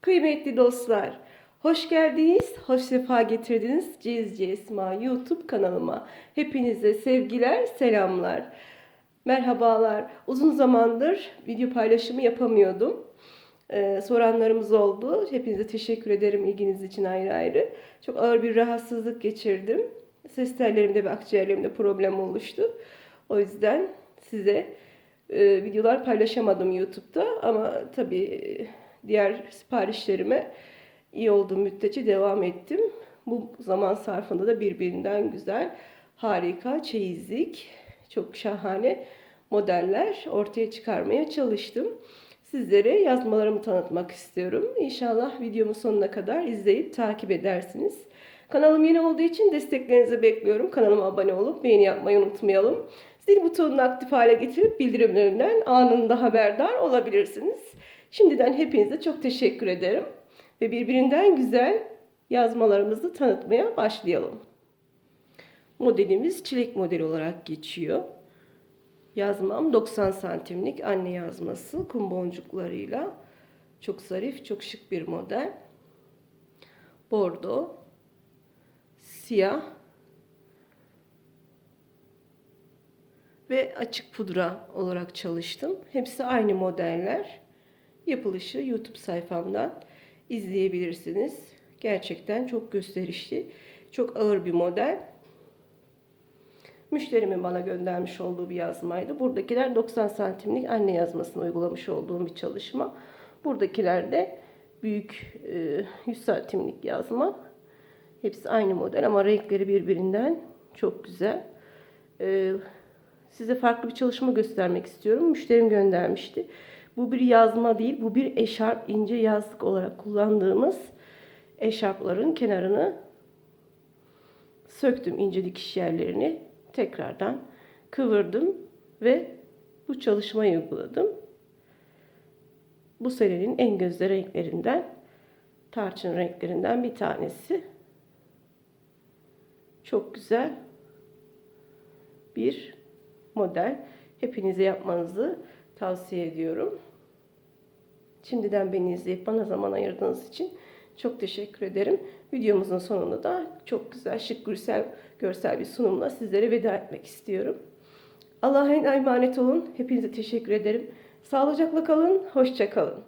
Kıymetli dostlar, hoş geldiniz, hoş sefa getirdiniz Cizci Esma YouTube kanalıma. Hepinize sevgiler, selamlar. Merhabalar. Uzun zamandır video paylaşımı yapamıyordum. Ee, soranlarımız oldu. Hepinize teşekkür ederim ilginiz için ayrı ayrı. Çok ağır bir rahatsızlık geçirdim. Ses tellerimde ve akciğerlerimde problem oluştu. O yüzden size e, videolar paylaşamadım YouTube'da ama tabii e, diğer siparişlerime iyi olduğum müddetçe devam ettim. Bu zaman sarfında da birbirinden güzel, harika, çeyizlik, çok şahane modeller ortaya çıkarmaya çalıştım. Sizlere yazmalarımı tanıtmak istiyorum. İnşallah videomu sonuna kadar izleyip takip edersiniz. Kanalım yeni olduğu için desteklerinizi bekliyorum. Kanalıma abone olup beğeni yapmayı unutmayalım. Zil butonunu aktif hale getirip bildirimlerinden anında haberdar olabilirsiniz. Şimdiden hepinize çok teşekkür ederim. Ve birbirinden güzel yazmalarımızı tanıtmaya başlayalım. Modelimiz çilek modeli olarak geçiyor. Yazmam 90 santimlik anne yazması kum boncuklarıyla. Çok zarif, çok şık bir model. Bordo, siyah ve açık pudra olarak çalıştım. Hepsi aynı modeller. Yapılışı YouTube sayfamdan izleyebilirsiniz. Gerçekten çok gösterişli, çok ağır bir model. Müşterimin bana göndermiş olduğu bir yazmaydı. Buradakiler 90 santimlik anne yazmasını uygulamış olduğum bir çalışma. Buradakiler de büyük e, 100 santimlik yazma. Hepsi aynı model ama renkleri birbirinden çok güzel. Size farklı bir çalışma göstermek istiyorum. Müşterim göndermişti. Bu bir yazma değil, bu bir eşarp, ince yazlık olarak kullandığımız eşarpların kenarını söktüm ince dikiş yerlerini tekrardan kıvırdım ve bu çalışmayı uyguladım. Bu senenin en gözde renklerinden tarçın renklerinden bir tanesi. Çok güzel bir model. Hepinize yapmanızı tavsiye ediyorum. Şimdiden beni izleyip bana zaman ayırdığınız için çok teşekkür ederim. Videomuzun sonunda da çok güzel, şık, gürsel, görsel bir sunumla sizlere veda etmek istiyorum. Allah'a emanet olun. Hepinize teşekkür ederim. Sağlıcakla kalın, hoşça kalın.